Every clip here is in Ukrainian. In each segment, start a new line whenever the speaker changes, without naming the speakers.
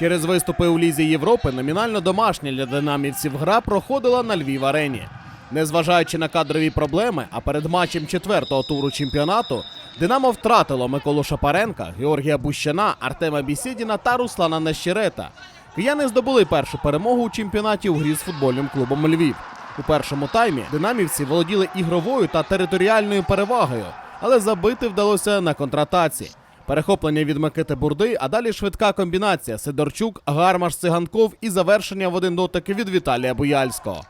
Через виступи у Лізі Європи номінально домашня для динамівців гра проходила на Львів арені. Незважаючи на кадрові проблеми, а перед матчем четвертого туру чемпіонату Динамо втратило Миколу Шапаренка, Георгія Бущана, Артема Бісідіна та Руслана Нещерета. Кияни здобули першу перемогу у чемпіонаті у грі з футбольним клубом Львів. У першому таймі динамівці володіли ігровою та територіальною перевагою, але забити вдалося на контратаці. Перехоплення від Микити Бурди, а далі швидка комбінація Сидорчук, Гармаш Циганков і завершення в один дотик від Віталія Буяльського.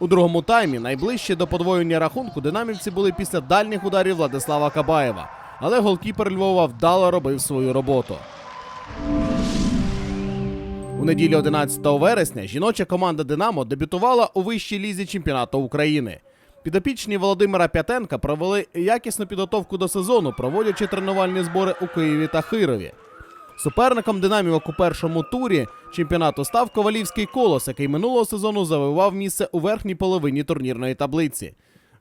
У другому таймі найближче до подвоєння рахунку динамівці були після дальніх ударів Владислава Кабаєва, але голкіпер Львова вдало робив свою роботу. У неділю 11 вересня жіноча команда Динамо дебютувала у вищій лізі чемпіонату України. Підопічні Володимира П'ятенка провели якісну підготовку до сезону, проводячи тренувальні збори у Києві та Хирові. Суперником динамівок у першому турі чемпіонату став Ковалівський колос, який минулого сезону завоював місце у верхній половині турнірної таблиці.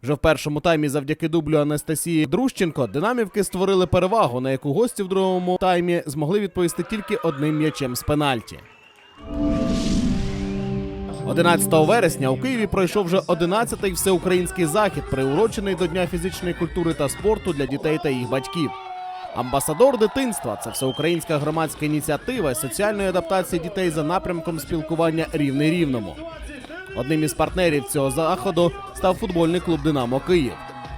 Вже в першому таймі завдяки дублю Анастасії Друщенко динамівки створили перевагу, на яку гості в другому таймі змогли відповісти тільки одним м'ячем з пенальті. 11 вересня у Києві пройшов вже 11-й всеукраїнський захід, приурочений до Дня фізичної культури та спорту для дітей та їх батьків. Амбасадор дитинства це всеукраїнська громадська ініціатива соціальної адаптації дітей за напрямком спілкування рівний рівному. Одним із партнерів цього заходу став футбольний клуб Динамо Київ.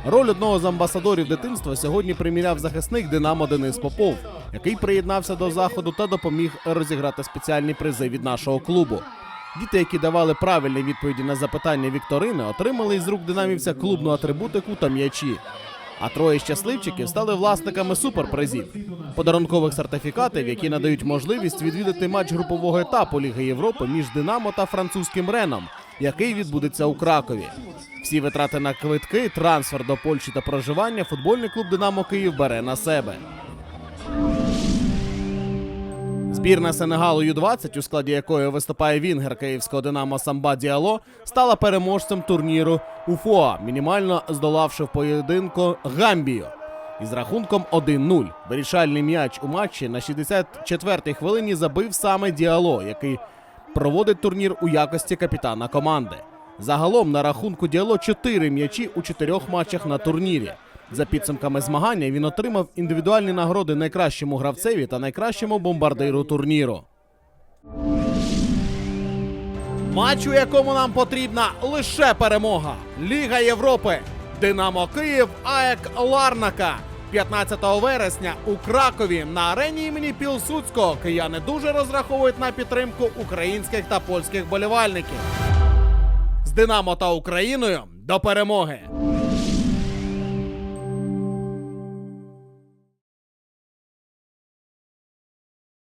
Роль одного з амбасадорів дитинства сьогодні приміряв захисник Динамо Денис Попов, який приєднався до заходу та допоміг розіграти спеціальні призи від нашого клубу. Діти, які давали правильні відповіді на запитання Вікторини, отримали із рук динамівця клубну атрибутику та м'ячі. А троє щасливчиків стали власниками суперпризів подарункових сертифікатів, які надають можливість відвідати матч групового етапу Ліги Європи між Динамо та французьким Реном, який відбудеться у Кракові. Всі витрати на квитки, трансфер до Польщі та проживання футбольний клуб Динамо Київ бере на себе. Збірна Сенегалу Ю-20, у складі якої виступає вінгер київського Динамо Самба Діало, стала переможцем турніру УФОА, мінімально здолавши в поєдинку Гамбію. Із рахунком 1-0. Вирішальний м'яч у матчі на 64-й хвилині забив саме Діало, який проводить турнір у якості капітана команди. Загалом на рахунку Діало 4 м'ячі у 4 матчах на турнірі. За підсумками змагання він отримав індивідуальні нагороди найкращому гравцеві та найкращому бомбардиру турніру. Матч, у якому нам потрібна лише перемога. Ліга Європи. Динамо Київ, АЕК Ларнака. 15 вересня у Кракові на арені імені Пілсудського кияни дуже розраховують на підтримку українських та польських болівальників. З Динамо та Україною до перемоги!